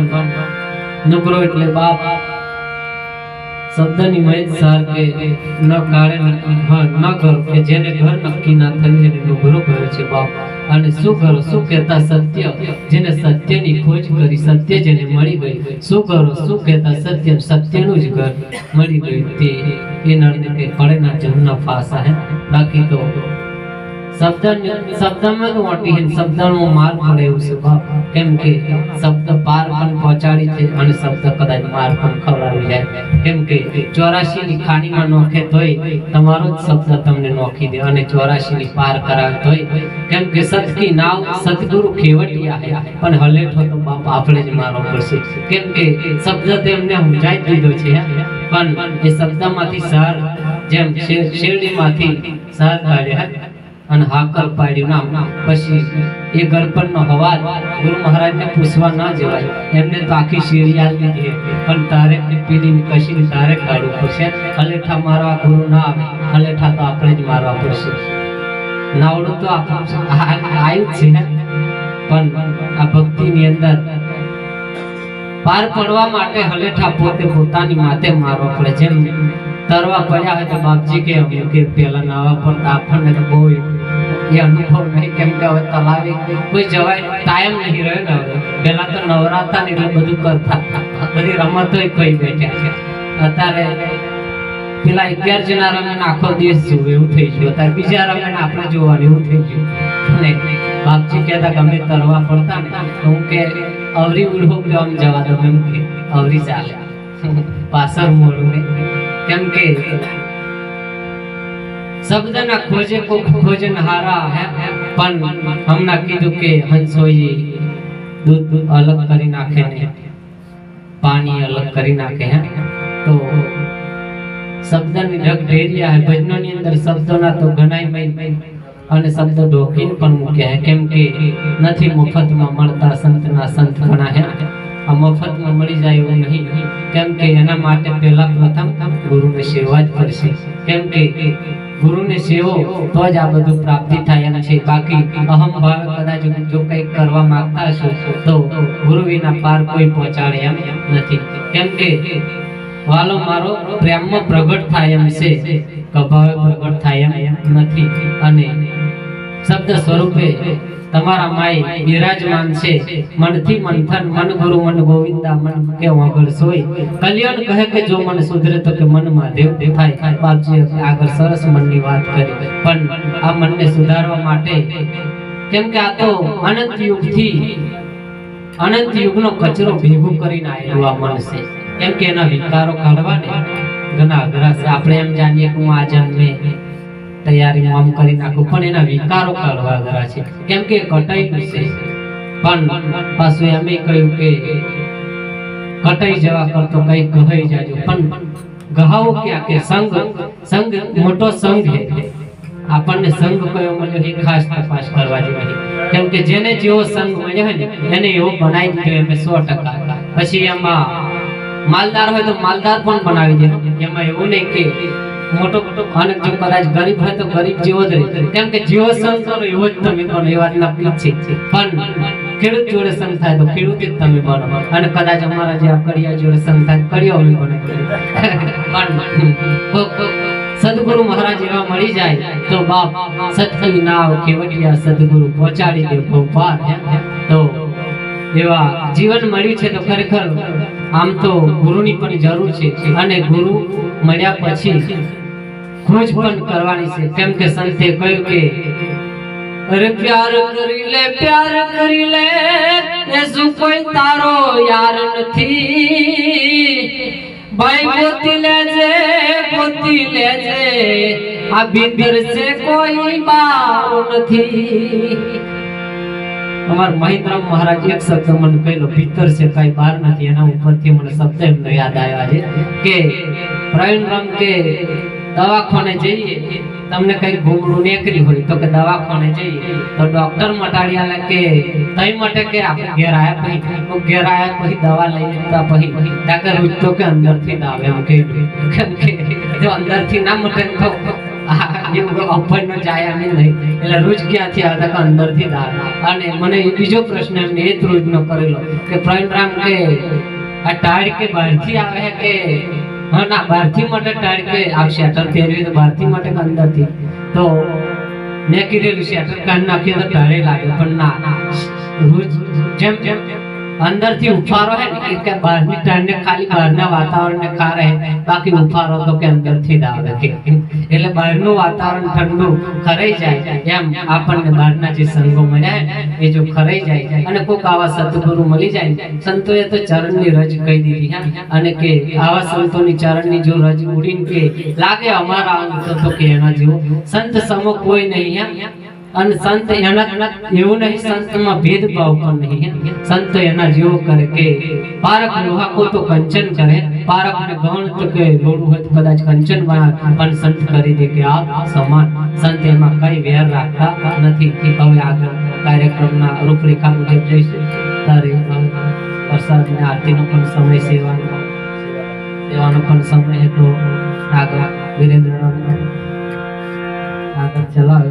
પણ નુકરો એટલે બાપ. શબ્દની મહેજ સાર કે ન કાળે ન કરો, કે જેને ઘર નક્કી ના થયું એને નુકરો કહે છે બાપ. અને શું કરો? શું કહેતા સત્ય? જેને સત્યની ખોજ કરી, સત્ય જેને મળી ગઈ શું કરો? શું કહેતા સત્ય? સત્યનું જ ઘર મળી ગયું. તે એ નરને કે પડે ના જમના ફાસા હે? બાકી તો પણ પહોંચાડી આપણે જ મારો પડશે. કેમ કે શબ્દ તેમને સમજાઈ દીધો છે. પણ એ શબ્દમાંથી સાર જેમ શેર- શેરડીમાંથી સર કાઢ્યા અને હાકર પાડ્યું નામ. પછી એ ગળપણનો હવાલ ગુરુ મહારાજને પૂછવા ના જવાય. એમને તો આખી સિરિયાલ દીધી પણ તારે પીલી કશી તારે કાઢવું પડશે. અલેઠા મારવા ગુરુ ના આવે. હલેઠા તો આપણે જ મારવા પડશે. નાવડું તો આવ્યું છે પણ આ ભક્તિની અંદર પાર પડવા માટે હલેઠા પોતે પોતાની માથે મારવા પડે. જેમ તરવા પડ્યા હોય તો બાપજી કે પેલા નાવા પડતા આપણને તો બહુ એ અનુભવ નહીં કેમ કે હવે તલાવે કોઈ જવાય ટાઈમ નહીં રહ્યો ને હવે. પેલા તો નવરાતા ને બધું કરતા બધી રમતો કોઈ બેઠા છે. અત્યારે પેલા અગિયાર જણા રમે આખો દિવસ જોવે એવું થઈ ગયું. અત્યારે બીજા રમે આપણે જોવાનું, એવું થઈ ગયું. અને બાપજી કહેતા અમે તરવા પડતા ને, તો હું કે અવરી ઉડો આમ જવા દો. એમ કે અવરી ચાલે. પાછળ મોડું ને કેમ કે શબ્દના ખોજે કો ખોજન હારા હે પણ હમણાં કીધું કે હંસોઈ દૂધ અલગ કરી નાખે ને પાણી અલગ કરી નાખે હે તો શબ્દની ઢગ ઢેરિયા હે ભજનોની અંદર શબ્દોના તો ઘણાય મય અને શબ્દ ઢોકીને પણ મૂક્યા હે કેમ કે નથી મફતમાં મળતા સંતના સંત ઘણા હે આ મફતમાં મળી જાય એવું નહીં કેમ કે એના માટે પહેલા પ્રથમ ગુરુને સેવા જ પડશે કેમ કે ગુરુને સેવો, તો જ આ બધું પ્રાપ્તિ થાય એમ છે. બાકી અહમ ભાવ કદાચ જો કંઈક કરવા માંગતા હશો, તો ગુરુ વિના પાર કોઈ પહોંચાડે એમ નથી. કેમ કે વાલો મારો પ્રેમમાં પ્રગટ થાય એમ છે. કભાવે પ્રગટ થાય એમ નથી. અને શબ્દ સ્વરૂપે તમારા માય બિરાજમાન છે. મનથી મંથન મન ગુરુ, મન ગોવિંદા, મન કે વગર સોય? કલ્યાણ કહે કે જો મન સુધરે તો કે મનમાં દેવ દેખાય. બાપજી આગળ સરસ મનની વાત કરી. પણ આ મનને સુધારવા માટે કેમ કે આ તો અનંત યુગથી અનંત યુગનો કચરો ભેગો કરીને આવેલું આ મન છે. કેમ કે એના વિકારો કાઢવા ને ઘણા અઘરા છે. આપણે એમ જાણીએ કે હું આ જન્મે તૈયારી આમ કરી નાખું. પણ એના વિકારો કાઢવા જરા છે. કેમ કે કટાઈ છે પણ પાછું એમ કહ્યું કે કટાઈ જવા કરતો કઈ કહાઈ જાજો. પણ ગહાવો ક્યાં કે સંગ? સંગ મોટો સંઘ હે. આપણને સંઘ કયો મળ્યો એ ખાસ તપાસ કરવા છે. કેમ કે જેને જેવો સંઘ મળ્યો હોય ને, એને એવો બનાવી દીધો એમ સો ટકા. પછી એમાં માલદાર હોય તો માલદાર પણ બનાવી દે. એમાં એવું નહીં કે મોટો અને જો કદાચ ગરીબ હોય તો ગરીબ જેવો જ રહે. કેમ કે જીવો સંગ એવો જ તમે બનો, એ વાતના પીછે પણ ખેડૂત જોડે સંગ થાય તો ખેડૂત જ તમે બનો. અને કદાચ અમારા જે આ કડિયા જોડે સંગ થાય કડિયા અમે બને પણ સદગુરુ મહારાજ એવા મળી જાય તો બાપ સત્સંગ નાવ કેવડિયા સદગુરુ પહોંચાડી દે ભોપાર તો એવા જીવન મળ્યું છે તો ખરેખર આમ તો ગુરુની પણ જરૂર છે. અને ગુરુ મળ્યા પછી ખોજ કરવાની છે. કેમ કે સંતે કહ્યું કે, અરે પ્યાર કરી લે, પ્યાર કરી લે એ શું કોઈ તારો યાર નથી. ભાઈ, ગોતી લેજે ગોતી લેજે, આ ભીતર છે કોઈ બાર નથી. અમાર મહિન્દ્રામ મહારાજ એક શબ્દ મને કહેલો ભીતર છે કઈ બહાર નથી. એના ઉપરથી મને શબ્દ એમનો યાદ આવ્યા છે કે પ્રવીણ રામ કે દવાખાને જઈએ, તમને કઈ ભૂમડું નીકળી હોય તો કે દવાખાને જઈએ. તો ડોક્ટર મટાડી આલે કે, તઈ માટે કે આપણે ઘેર આયા પછી, હું ઘેર આયા પછી દવા લઈ લેતા પછી, ડાક્ટર ઉઠતો કે અંદરથી ના આવે એમ કે, જો અંદરથી ના મટે તો રોજ પ્રશ્ન કરેલો કે કે બહારથી આવે કે હા, ના, બહારથી માટે ટાળ કે આ શેટર પહેરવી તો બહારથી માટે અંદરથી? તો મેં કીધેલું શેટર કાઢી નાખ્યું તો ટાળે લાગે. પણ ના, રોજ જેમ જેમ અંદરથી ઉફારો હે ને, એ કે બહારની ટાળને ખાલી બહારના વાતાવરણને કારણે બાકી ઉફારો તો કે અંદરથી જ આવે. કે એટલે બહારનું વાતાવરણ ઠંડુ ખરાઈ જાય, એમ આપણને બહારના જે સંગો મળ્યા એ જો ખરાઈ જાય અને કોઈક આવા સદગુરુ મળી જાય સંતોએ તો ચરણની રજ કહી દીધી અને કે આવા સંતોની ચરણની જો રજ ઉડીને કે લાગે અમારા અંત તો કે એના જેવું. સંત સમો કોઈ નહીં અને સંત એના એવું નહીં, સંતમાં ભેદભાવ પણ નહીં. સંત એના જેવો કરે કે પારક લોહાકો તો કંચન કરે પારક ને ગૌણ તો કે લોડું હોય કદાચ કંચન પણ સંત કરી દે કે આ સમાન. સંત એમાં કઈ વેર રાખતા નથી હવે આગળ કાર્યક્રમના રૂપરેખા મુજબ જઈશું તારે પ્રસાદ ને આરતીનો પણ સમય સેવાનો સેવાનો પણ સમય હતો આગળ. વીરેન્દ્ર આગળ ચલાવે.